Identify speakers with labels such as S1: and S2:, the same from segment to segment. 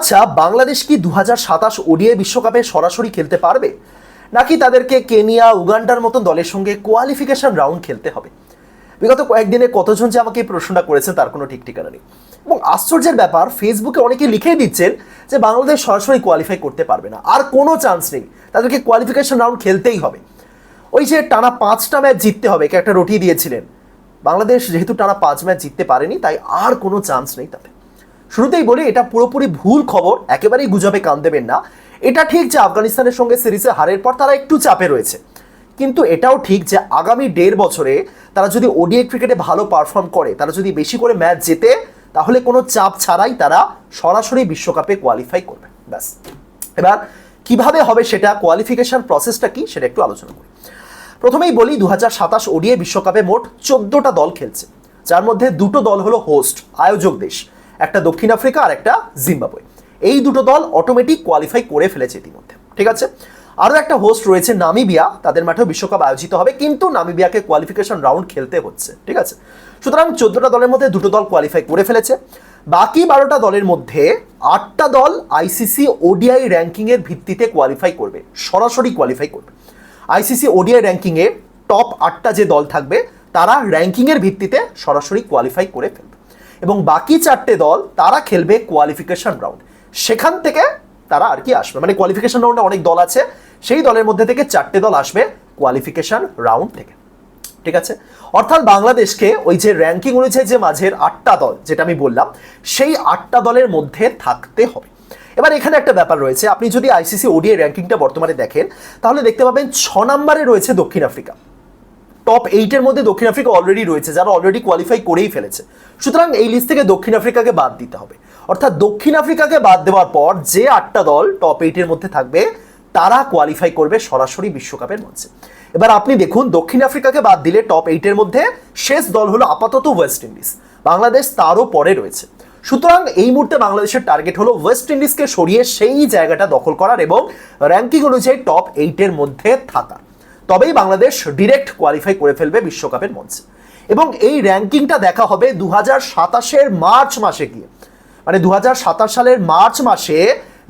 S1: আচ্ছা বাংলাদেশ কি দু হাজার সাতাশ ওডিআই বিশ্বকাপে সরাসরি খেলতে পারবে? নাকি তাদেরকে কেনিয়া, উগান্ডার মতন দলের সঙ্গে কোয়ালিফিকেশন রাউন্ড খেলতে হবে? বিগত কয়েকদিনে কতজন যে আমাকে এই প্রশ্নটা করেছেন তার কোনো ঠিক ঠিকানা নেই। এবং আশ্চর্যের ব্যাপার ফেসবুকে অনেকে লিখেই দিচ্ছেন যে বাংলাদেশ সরাসরি কোয়ালিফাই করতে পারবে না। আর কোনো চান্স নেই। তাদেরকে কোয়ালিফিকেশন রাউন্ড খেলতেই হবে। ওই যে টানা পাঁচটা ম্যাচ জিততে হবে একটা রটিয়ে দিয়েছিলেন। বাংলাদেশ যেহেতু টানা পাঁচ ম্যাচ জিততে পারেনি, তাই আর কোনো চান্স নেই তাতে। শুরুতেই বলি, এটা পুরোপুরি ভুল খবর, একেবারেই গুজবে কান দেবেন না। এটা ঠিক যে আফগানিস্তানের সঙ্গে সিরিজে হারের পর তারা একটু চাপে রয়েছে। কিন্তু এটাও ঠিক যে আগামী দেড় বছরে তারা যদি ওডিআই ক্রিকেটে ভালো পারফর্ম করে, তারা যদি বেশি করে ম্যাচ জেতে, তাহলে কোনো চাপ ছাড়াই তারা সরাসরি বিশ্বকাপে কোয়ালিফাই করবে। ব্যাস। এবার কীভাবে হবে সেটা কোয়ালিফিকেশন প্রসেসটা কি সেটা একটু আলোচনা করি। প্রথমেই বলি দু হাজার সাতাশ ওডিআই বিশ্বকাপে মোট চোদ্দটা দল খেলছে। যার মধ্যে দুটো দল হলো হোস্ট আয়োজক দেশ। একটা দক্ষিণ আফ্রিকা আর একটা জিম্বাবুয়ে। এই দুটো দল অটোমেটিক কোয়ালিফাই করে ফেলেছে ইতিমধ্যে, ঠিক আছে? আরও একটা হোস্ট রয়েছে নামিবিয়া, তাদের মাঠেও বিশ্বকাপ আয়োজিত হবে, কিন্তু নামিবিয়াকে কোয়ালিফিকেশন রাউন্ড খেলতে হচ্ছে, ঠিক আছে? সুতরাং চোদ্দোটা দলের মধ্যে দুটো দল কোয়ালিফাই করে ফেলেছে। বাকি বারোটা দলের মধ্যে আটটা দল আইসিসি ওডিআই র্যাঙ্কিংয়ের ভিত্তিতে কোয়ালিফাই করবে, সরাসরি কোয়ালিফাই করবে। আইসিসি ওডিআই র্যাঙ্কিংয়ে টপ আটটা যে দল থাকবে, তারা র্যাঙ্কিংয়ের ভিত্তিতে সরাসরি কোয়ালিফাই করে ফেলবে। এবং বাকি চারটে দল তারা খেলবে কোয়ালিফিকেশন রাউন্ড সেখান থেকে তারা আর কি আসবে? মানে কোয়ালিফিকেশন রাউন্ডে অনেক দল আছে, সেই দলের মধ্যে থেকে চারটে দল আসবে কোয়ালিফিকেশন রাউন্ড থেকে। ঠিক আছে? অর্থাৎ বাংলাদেশকে ওই যে র্যাঙ্কিং অনুযায়ী যে মাঝের আটটা দল, যেটা আমি বললাম, সেই আটটা দলের মধ্যে থাকতে হবে। এবার এখানে একটা ব্যাপার রয়েছে, আপনি যদি আইসিসি ওডিআই র্যাঙ্কিংটা বর্তমানে দেখেন, তাহলে দেখতে পাবেন ছ নম্বরে রয়েছে দক্ষিণ আফ্রিকা। টপ এইটের মধ্যে দক্ষিণ আফ্রিকা অলরেডি রয়েছে, যারা অলরেডি কোয়ালিফাই করেই ফেলেছে। সুতরাং এই লিস্ট থেকে দক্ষিণ আফ্রিকাকে বাদ দিতে হবে। অর্থাৎ দক্ষিণ আফ্রিকাকে বাদ দেওয়ার পর যে আটটা দল টপ এইটের মধ্যে থাকবে, তারা কোয়ালিফাই করবে সরাসরি বিশ্বকাপের মঞ্চে। এবার আপনি দেখুন, দক্ষিণ আফ্রিকাকে বাদ দিলে টপ এইটের মধ্যে শেষ দল হলো আপাতত ওয়েস্ট ইন্ডিজ বাংলাদেশ তারও পরে রয়েছে। সুতরাং এই মুহূর্তে বাংলাদেশের টার্গেট হলো ওয়েস্ট ইন্ডিজকে সরিয়ে সেই জায়গাটা দখল করার এবং র্যাঙ্কিং অনুযায়ী টপ এইটের মধ্যে থাকার তবেই বাংলাদেশ ডিরেক্ট কোয়ালিফাই করে ফেলবে বিশ্বকাপের মঞ্চে। এবং এই র্যাঙ্কিংটা দেখা হবে দু হাজার সাতাশের মার্চ মাসে গিয়ে। মানে দু হাজার সাতাশ সালের মার্চ মাসে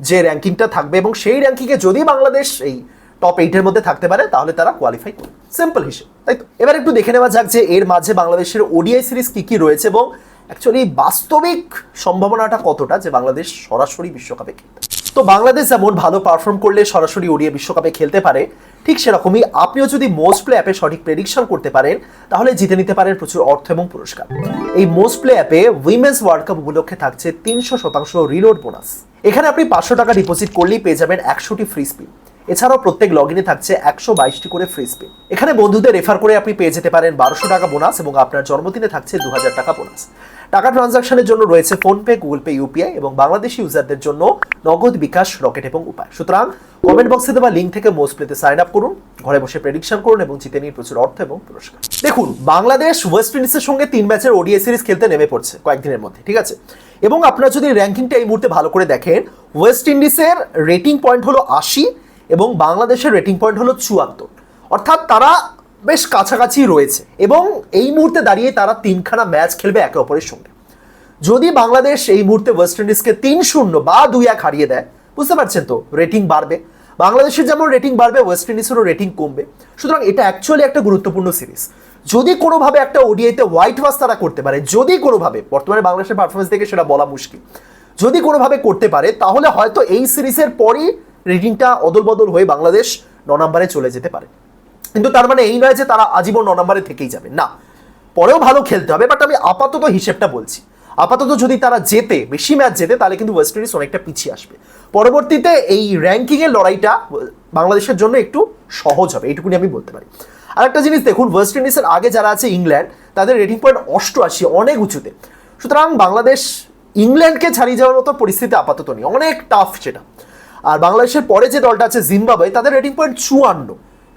S1: যে র্যাঙ্কিংটা থাকবে এবং সেই র্যাঙ্কিংয়ে যদি বাংলাদেশ এই টপ এইটের মধ্যে থাকতে পারে, তাহলে তারা কোয়ালিফাই করবে। সিম্পল হিসেবে, তাই তো? এবার একটু দেখে নেওয়া যাক যে এর মাঝে বাংলাদেশের ওডিআই সিরিজ কি কি রয়েছে এবং অ্যাকচুয়ালি বাস্তবিক সম্ভাবনাটা কতটা যে বাংলাদেশ সরাসরি বিশ্বকাপে খেলতে তো বাংলাদেশ যেমন ভালো পারফর্ম করলে সরাসরি ওডিআই বিশ্বকাপে খেলতে পারে, ঠিক সেরকমই আপনিও যদি মোস্ট প্লে অ্যাপে সঠিক প্রেডিকশন করতে পারেন, তাহলে জিতে নিতে পারেন প্রচুর অর্থ এবং পুরস্কার। এই মোস্ট প্লে অ্যাপে উইমেন্স ওয়ার্ল্ড কাপ উপলক্ষে থাকছে তিনশো শতাংশ রিলোড বোনাস এখানে আপনি পাঁচশো টাকা ডিপোজিট করলেই পেয়ে যাবেন একশোটি ফ্রি স্পিন এছাড়াও প্রত্যেক লগ ইনে থাকছে একশো বাইশটি করে ফ্রি স্পিন এখানে বন্ধুদের রেফার করে আপনি পেয়ে যেতে পারেন বারোশো টাকা বোনাস এবং আপনার জন্মদিনে থাকছে দু হাজার টাকা বোনাস টাকা ট্রানজাকশনের জন্য রয়েছে ফোনপে, গুগল পে, ইউপিআই এবং বাংলাদেশি ইউজারদের জন্য নগদ বিকাশ, রকেট এবং উপায়। সুতরাং কমেন্ট বক্সে দেওয়া লিঙ্ক থেকে মোস্ট প্লেতে সাইন আপ করুন, ঘরে বসে প্রেডিকশন করুন এবং জিতে নিন প্রচুর অর্থ এবং পুরস্কার। দেখুন, বাংলাদেশ ওয়েস্ট ইন্ডিজের সঙ্গে তিন ম্যাচের ওডিআই সিরিজ খেলতে নেমে পড়ছে কয়েকদিনের মধ্যে, ঠিক আছে? এবং আপনারা যদি র্যাঙ্কিংটা এই মুহূর্তে ভালো করে দেখেন ওয়েস্ট ইন্ডিজের রেটিং পয়েন্ট হলো আশি এবং বাংলাদেশের রেটিং পয়েন্ট হলো চুয়াত্তর। অর্থাৎ তারা বেশ কাছাকাছি রয়েছে এবং এই মুহূর্তে দাঁড়িয়ে তারা তিনখানা ম্যাচ খেলবে একে অপরের সঙ্গে। যদি বাংলাদেশ এই মুহূর্তে ওয়েস্ট ইন্ডিজকে তিন শূন্য বা দুই এক হারিয়ে দেয়, বুঝতে পারছেন তো রেটিং বাড়বে। বাংলাদেশের যেমন রেটিং বাড়বে ওয়েস্ট ইন্ডিজেরও রেটিং কমবে। সুতরাং এটা অ্যাকচুয়ালি একটা গুরুত্বপূর্ণ সিরিজ যদি কোনোভাবে একটা ওডিআইতে হোয়াইট ওয়াশ তারা করতে পারে, যদি কোনোভাবে, বর্তমানে বাংলাদেশের পারফরমেন্স দেখে সেটা বলা মুশকিল। যদি কোনোভাবে করতে পারে, তাহলে হয়তো এই সিরিজের পরই রেটিংটা অদল বদল হয়ে বাংলাদেশ ন নম্বরে চলে যেতে পারে। কিন্তু তার মানে এই নয় যে তারা আজীবন ন নম্বরে থেকেই যাবে। না, পরেও ভালো খেলতে হবে বাট আমি আপাতত হিসেবটা বলছি। আপাতত যদি তারা জেতে, বেশি ম্যাচ জেতে, তাহলে কিন্তু ওয়েস্ট ইন্ডিজ অনেকটা পিছিয়ে আসবে। পরবর্তীতে এই র্যাঙ্কিংয়ের লড়াইটা, বাংলাদেশের জন্য একটু সহজ হবে, এইটুকুনি আমি বলতে পারি। আর একটা জিনিস দেখুন ওয়েস্ট ইন্ডিজের আগে যারা আছে ইংল্যান্ড তাদের রেটিং পয়েন্ট অষ্টআশি, অনেক উঁচুতে। সুতরাং বাংলাদেশ ইংল্যান্ডকে ছাড়িয়ে যাওয়ার মতো পরিস্থিতি আপাতত নেই, অনেক টাফ সেটা। আর বাংলাদেশের পরে যে দলটা আছে জিম্বাবুয়ে তাদের রেটিং পয়েন্ট চুয়ান্ন।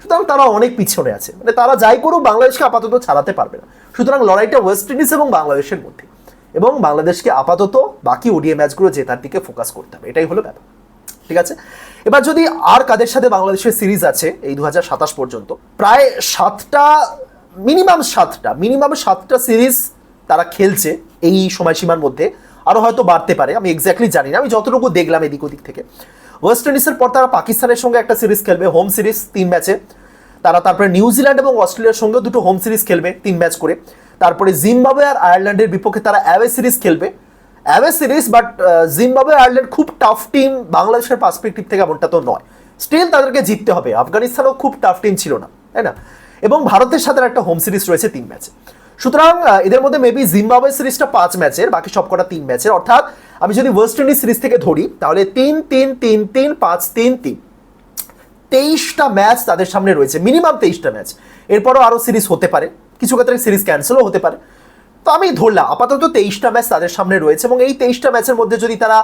S1: সুতরাং তারা অনেক পিছনে আছে। মানে তারা যাই করুক, বাংলাদেশকে আপাতত ছাড়াতে পারবে না। সুতরাং লড়াইটা ওয়েস্ট ইন্ডিজ এবং বাংলাদেশের মধ্যে। এবং বাংলাদেশকে আপাতত বাকি ওডিএ ম্যাচগুলো জেতার দিকে ফোকাস করতে হবে। এটাই হলো ব্যাপার। ঠিক আছে? এবার যদি আর কাদের সাথে বাংলাদেশের সিরিজ আছে, এই দু হাজার সাতাশ পর্যন্ত, প্রায় সাতটা মিনিমাম সাতটা মিনিমাম সাতটা সিরিজ তারা খেলছে এই সময়সীমার মধ্যে। আরও হয়তো বাড়তে পারে, আমি এক্স্যাক্টলি জানি না, আমি যতটুকু দেখলাম এদিক ওদিক থেকে। ওয়েস্ট ইন্ডিজের পর তারা পাকিস্তানের সঙ্গে একটা সিরিজ খেলবে হোম সিরিজ তিন ম্যাচে তারা তারপরে নিউজিল্যান্ড এবং অস্ট্রেলিয়ার সঙ্গে দুটো হোম সিরিজ খেলবে, তিন ম্যাচ করে। তারপরে জিম্বাবুয়ে আর আয়ারল্যান্ডের বিপক্ষে তারা অ্যাওয়ে সিরিজ খেলবে। Away series but Zimbabwe Ireland খুব টাফ টিম বাংলাদেশের পার্সপেক্টিভ থেকে এমনটা তো নয়। স্টিল তাদেরকে জিততে হবে, আফগানিস্তানও খুব টাফ টিম ছিল না, তাই না? এবং ভারতের সাথে একটা হোম সিরিজ রয়েছে, তিন ম্যাচে সুতরাং এদের মধ্যে মেবি জিম্বাবুয়ে সিরিজটা পাঁচ ম্যাচের বাকি সবকটা তিন ম্যাচের অর্থাৎ, আমি যদি ওয়েস্ট ইন্ডিজ সিরিজ থেকে ধরি, তাহলে তিন তিন তিন তিন, পাঁচ, তিন তিন। তেইশটা ম্যাচ তাদের সামনে রয়েছে মিনিমাম তেইশটা ম্যাচ এরপরও আরও সিরিজ হতে পারে, কিছু ক্ষেত্রে সিরিজ ক্যান্সেলও হতে পারে। তো আমি ধরলাম, আপাতত তেইশটা ম্যাচ তাদের সামনে রয়েছে এবং এই তেইশটা ম্যাচের মধ্যে যদি তারা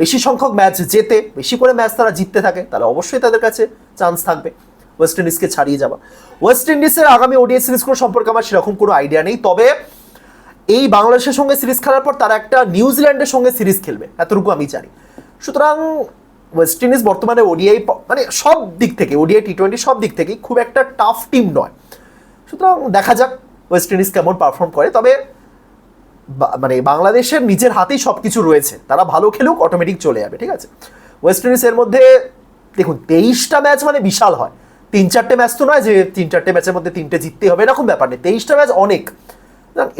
S1: বেশি সংখ্যক ম্যাচ জেতে, বেশি করে ম্যাচ তারা জিততে থাকে, তাহলে অবশ্যই তাদের কাছে চান্স থাকবে। ওয়েস্ট ইন্ডিজকে ছাড়িয়ে যাওয়া। ওয়েস্ট ইন্ডিজের আগামী ওডিআই সিরিজগুলো সম্পর্কে আমার সেরকম কোনো আইডিয়া নেই। তবে এই বাংলাদেশের সঙ্গে সিরিজ খেলার পর তারা একটা নিউজিল্যান্ডের সঙ্গে সিরিজ খেলবে। এতটুকু আমি জানি। সুতরাং ওয়েস্ট ইন্ডিজ বর্তমানে ওডিআই মানে সব দিক থেকে ওডিআই টি টোয়েন্টি সব দিক থেকেই খুব একটা টাফ টিম নয়। সুতরাং দেখা যাক ওয়েস্ট ইন্ডিজ কেমন পারফর্ম করে। তবে মানে বাংলাদেশের নিজের হাতেই সব কিছু রয়েছে। তারা ভালো খেলুক অটোমেটিক চলে যাবে, ঠিক আছে? ওয়েস্ট ইন্ডিজের মধ্যে, দেখুন, তেইশটা ম্যাচ মানে বিশাল হয়। তিন চারটে ম্যাচ তো নয় যে তিন চারটে ম্যাচের মধ্যে তিনটে জিততে হবে, এরকম ব্যাপার নেই। তেইশটা ম্যাচ অনেক।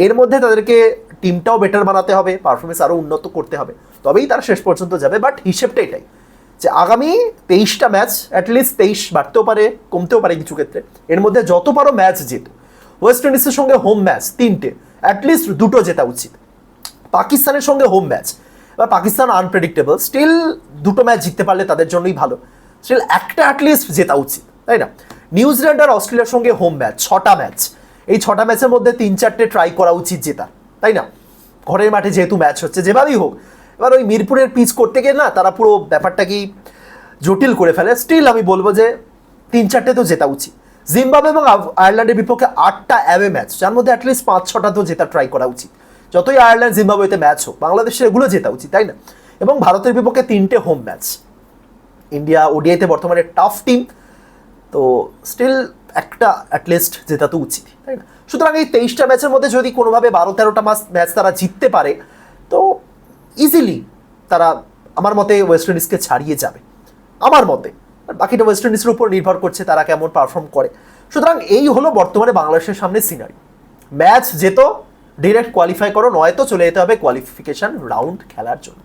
S1: এর মধ্যে তাদেরকে টিমটাও বেটার বানাতে হবে পারফরমেন্স আরও উন্নত করতে হবে। তবেই তারা শেষ পর্যন্ত যাবে বাট হিসেবটা এটাই যে আগামী তেইশটা ম্যাচ অ্যাটলিস্ট তেইশ বাড়তেও পারে, কমতেও পারে কিছু ক্ষেত্রে। এর মধ্যে যত পারো ম্যাচ জিত। ওয়েস্ট ইন্ডিজের সঙ্গে হোম ম্যাচ তিনটে। অ্যাটলিস্ট দুটো জেতা উচিত। পাকিস্তানের সঙ্গে হোম ম্যাচ বা পাকিস্তান আনপ্রেডিক্টেবল স্টিল দুটো ম্যাচ জিততে পারলে তাদের জন্যই ভালো। স্টিল একটা অ্যাটলিস্ট জেতা উচিত। তাই না? নিউজিল্যান্ড আর অস্ট্রেলিয়ার সঙ্গে হোম ম্যাচ ছটা ম্যাচ এই ছটা ম্যাচের মধ্যে তিন চারটে ট্রাই করা উচিত জেতা, তাই না? ঘরের মাঠে যেহেতু ম্যাচ হচ্ছে, যেভাবেই হোক। এবার ওই মিরপুরের পিচ করতে গিয়ে না, তারা পুরো ব্যাপারটাকেই জটিল করে ফেলে। স্টিল আমি বলব যে, তিন চারটে তো জেতা উচিত। জিম্বাবুয়ে এবং আয়ারল্যান্ডের বিপক্ষে আটটা অ্যাওয়ে ম্যাচ যার মধ্যে অ্যাটলিস্ট পাঁচ, ছটা তো জেতা ট্রাই করা উচিত। যতই আয়ারল্যান্ড জিম্বাবুয়েতে ম্যাচ হোক, বাংলাদেশের এগুলো জেতা উচিত, তাই না? এবং ভারতের বিপক্ষে তিনটে হোম ম্যাচ ইন্ডিয়া, ওডিআইতে বর্তমানে টাফ টিম তো স্টিল একটা অ্যাটলিস্ট জেতা তো উচিত, তাই না? সুতরাং এই তেইশটা ম্যাচের মধ্যে যদি কোনোভাবে বারো, তেরোটা মাস ম্যাচ তারা জিততে পারে, তো ইজিলি তারা আমার মতে ওয়েস্ট ইন্ডিজকে ছাড়িয়ে যাবে। আমার মতে। বাকিটা ওয়েস্ট ইন্ডিজের উপর নির্ভর করছে তারা কেমন পারফর্ম করে। সুতরাং এই হলো বর্তমানে বাংলাদেশের সামনে সিনারি ম্যাচ যেত ডিরেক্ট কোয়ালিফাই করো নয়তো চলে যেতে হবে কোয়ালিফিকেশন রাউন্ড খেলার জন্য।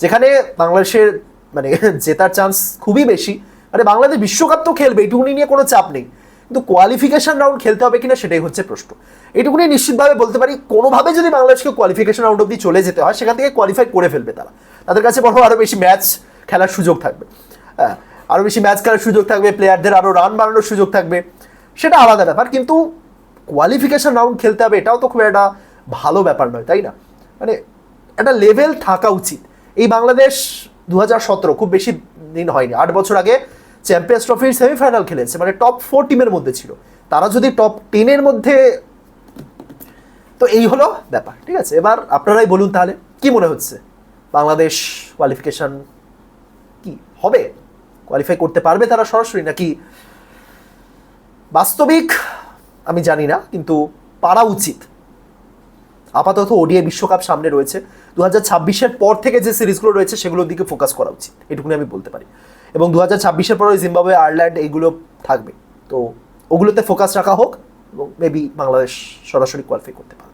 S1: যেখানে বাংলাদেশের মানে জেতার চান্স খুবই বেশি। মানে বাংলাদেশ বিশ্বকাপ তো খেলবে, এইটুকুনি নিয়ে কোনো চাপ নেই। কিন্তু কোয়ালিফিকেশন রাউন্ড খেলতে হবে কিনা সেটাই হচ্ছে প্রশ্ন। এইটুকুনি নিশ্চিতভাবে বলতে পারি, কোনোভাবে যদি বাংলাদেশকে কোয়ালিফিকেশন রাউন্ড অব্দি চলে যেতে হয়, সেখান থেকে কোয়ালিফাই করে ফেলবে তারা। তাদের কাছে বড় আরও বেশি ম্যাচ খেলার সুযোগ থাকবে। হ্যাঁ আরও বেশি ম্যাচ খেলার সুযোগ থাকবে প্লেয়ারদের আরও রান বাড়ানোর সুযোগ থাকবে। সেটা আলাদা ব্যাপার, কিন্তু কোয়ালিফিকেশন রাউন্ড খেলতে হবে, এটাও তো খুব একটা ভালো ব্যাপার নয়, তাই না? মানে একটা লেভেল থাকা উচিত। এই বাংলাদেশ দু হাজার সতেরো, খুব বেশি দিন হয়নি। আট বছর আগে চ্যাম্পিয়ন্স ট্রফির সেমিফাইনাল খেলেছে মানে টপ ফোর টিমের মধ্যে ছিল। তারা যদি টপ টেনের মধ্যে, তো এই হলো ব্যাপার, ঠিক আছে? এবার আপনারাই বলুন তাহলে, কি মনে হচ্ছে? বাংলাদেশ কোয়ালিফিকেশন কি হবে? কোয়ালিফাই করতে পারবে তারা সরাসরি, নাকি বাস্তবিক আমি জানি না, কিন্তু পারা উচিত। আপাতত ওডিআই বিশ্বকাপ সামনে রয়েছে। দু হাজার ছাব্বিশের পর থেকে যে সিরিজগুলো রয়েছে, সেগুলোর দিকে ফোকাস করা উচিত। এটুকুনি আমি বলতে পারি। এবং দু হাজার ছাব্বিশের পরে জিম্বাবুয়ে, আয়ারল্যান্ড এইগুলো থাকবে। তো ওগুলোতে ফোকাস রাখা হোক এবং মেবি বাংলাদেশ সরাসরি কোয়ালিফাই করতে পারবে